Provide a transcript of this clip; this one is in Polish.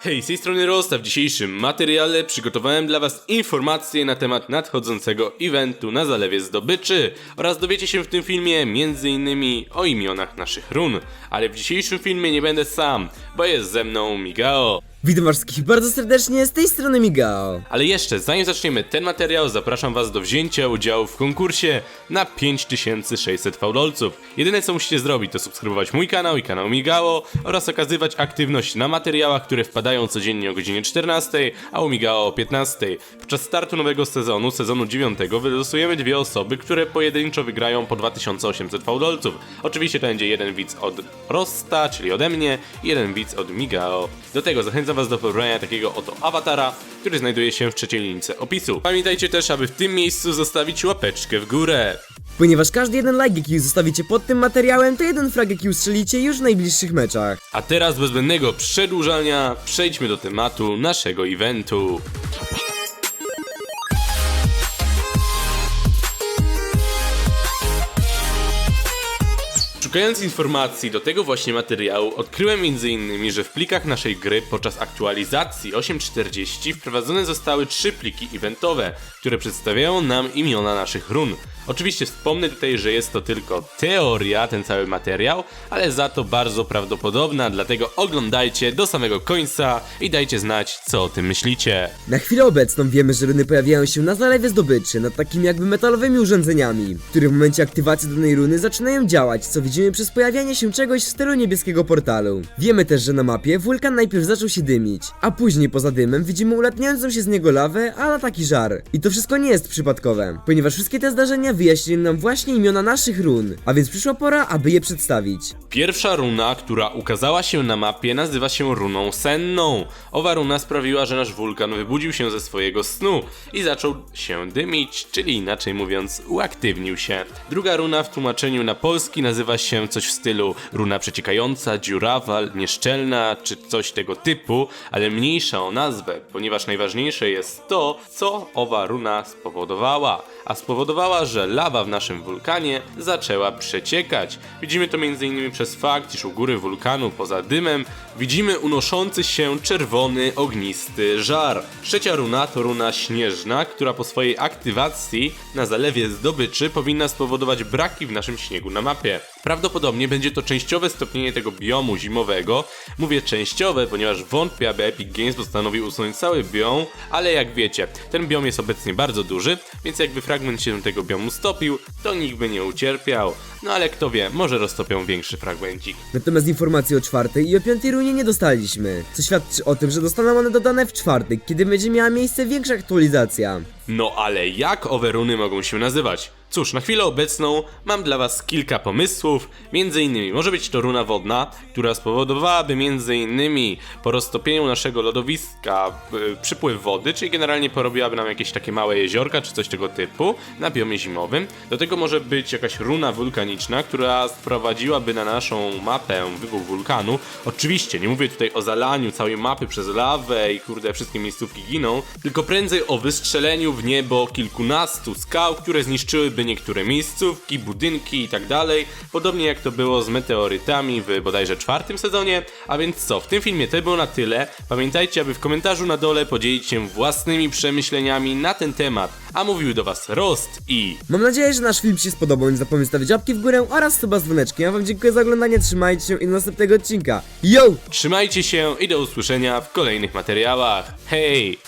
Hej, z tej strony Rosta. W dzisiejszym materiale przygotowałem dla Was informacje na temat nadchodzącego eventu na Zalewie Zdobyczy oraz dowiecie się w tym filmie m.in. o imionach naszych run. Ale w dzisiejszym filmie nie będę sam, bo jest ze mną Migao. Witam wszystkich bardzo serdecznie, z tej strony Migao. Ale jeszcze, zanim zaczniemy ten materiał, zapraszam Was do wzięcia udziału w konkursie na 5600 fałdolców. Jedyne co musicie zrobić to subskrybować mój kanał i kanał Migao oraz okazywać aktywność na materiałach, które wpadają codziennie o godzinie 14, a u Migao o 15. Podczas startu nowego sezonu, sezonu 9, wylosujemy dwie osoby, które pojedynczo wygrają po 2800 fałdolców. Oczywiście to będzie jeden widz od Rosta, czyli ode mnie, i jeden widz od Migao. Do tego zachęcam Was do pobrania takiego oto awatara, który znajduje się w trzeciej linijce opisu. Pamiętajcie też, aby w tym miejscu zostawić łapeczkę w górę. Ponieważ każdy jeden like jaki zostawicie pod tym materiałem, to jeden frag jaki ustrzelicie już w najbliższych meczach. A teraz bez zbędnego przedłużania przejdźmy do tematu naszego eventu. Szukając informacji do tego właśnie materiału, odkryłem m.in., że w plikach naszej gry podczas aktualizacji 8.40 wprowadzone zostały trzy pliki eventowe, które przedstawiają nam imiona naszych run. Oczywiście wspomnę tutaj, że jest to tylko teoria, ten cały materiał, ale za to bardzo prawdopodobna, dlatego oglądajcie do samego końca i dajcie znać, co o tym myślicie. Na chwilę obecną wiemy, że runy pojawiają się na zalewie zdobyczy, nad takimi jakby metalowymi urządzeniami, które w momencie aktywacji danej runy zaczynają działać, co widzimy przez pojawianie się czegoś w stylu niebieskiego portalu. Wiemy też, że na mapie wulkan najpierw zaczął się dymić, a później poza dymem widzimy ulatniającą się z niego lawę, a na taki żar. I to wszystko nie jest przypadkowe, ponieważ wszystkie te zdarzenia wyjaśniły nam właśnie imiona naszych run, a więc przyszła pora, aby je przedstawić. Pierwsza runa, która ukazała się na mapie, nazywa się runą senną. Owa runa sprawiła, że nasz wulkan wybudził się ze swojego snu i zaczął się dymić, czyli inaczej mówiąc, uaktywnił się. Druga runa w tłumaczeniu na polski nazywa się coś w stylu runa przeciekająca, dziurawa, nieszczelna czy coś tego typu, ale mniejsza o nazwę, ponieważ najważniejsze jest to, co owa runa spowodowała. A spowodowała, że lawa w naszym wulkanie zaczęła przeciekać. Widzimy to m.in. przez fakt, iż u góry wulkanu poza dymem widzimy unoszący się czerwony, ognisty żar. Trzecia runa to runa śnieżna, która po swojej aktywacji na zalewie zdobyczy powinna spowodować braki w naszym śniegu na mapie. Prawdopodobnie będzie to częściowe stopnienie tego biomu zimowego. Mówię częściowe, ponieważ wątpię, aby Epic Games postanowił usunąć cały biom, ale jak wiecie, ten biom jest obecnie bardzo duży, więc jakby fragment się tego biomu stopił, to nikt by nie ucierpiał. No ale kto wie, może roztopią większy fragmencik. Natomiast informacji o czwartej i o piątej runie nie dostaliśmy, co świadczy o tym, że zostaną one dodane w czwartek, kiedy będzie miała miejsce większa aktualizacja. No ale jak owe runy mogą się nazywać? Cóż, na chwilę obecną mam dla was kilka pomysłów. Między innymi może być to runa wodna, która spowodowałaby między innymi po roztopieniu naszego lodowiska y, przypływ wody, czyli generalnie porobiłaby nam jakieś takie małe jeziorka czy coś tego typu na biomie zimowym. Do tego może być jakaś runa wulkaniczna, która sprowadziłaby na naszą mapę wybuch wulkanu. Oczywiście nie mówię tutaj o zalaniu całej mapy przez lawę i kurde wszystkie miejscówki giną, tylko prędzej o wystrzeleniu w niebo kilkunastu skał, które zniszczyłyby niektóre miejscówki, budynki i tak dalej. Podobnie jak to było z meteorytami w bodajże czwartym sezonie. A więc co, w tym filmie to było na tyle. Pamiętajcie, aby w komentarzu na dole podzielić się własnymi przemyśleniami na ten temat. A mówił do was Rost i... Mam nadzieję, że nasz film się spodobał, nie zapomnij stawić łapki w górę oraz suba z dzwoneczkiem. Ja Wam dziękuję za oglądanie, trzymajcie się i do następnego odcinka. Yo! Trzymajcie się i do usłyszenia w kolejnych materiałach. Hej!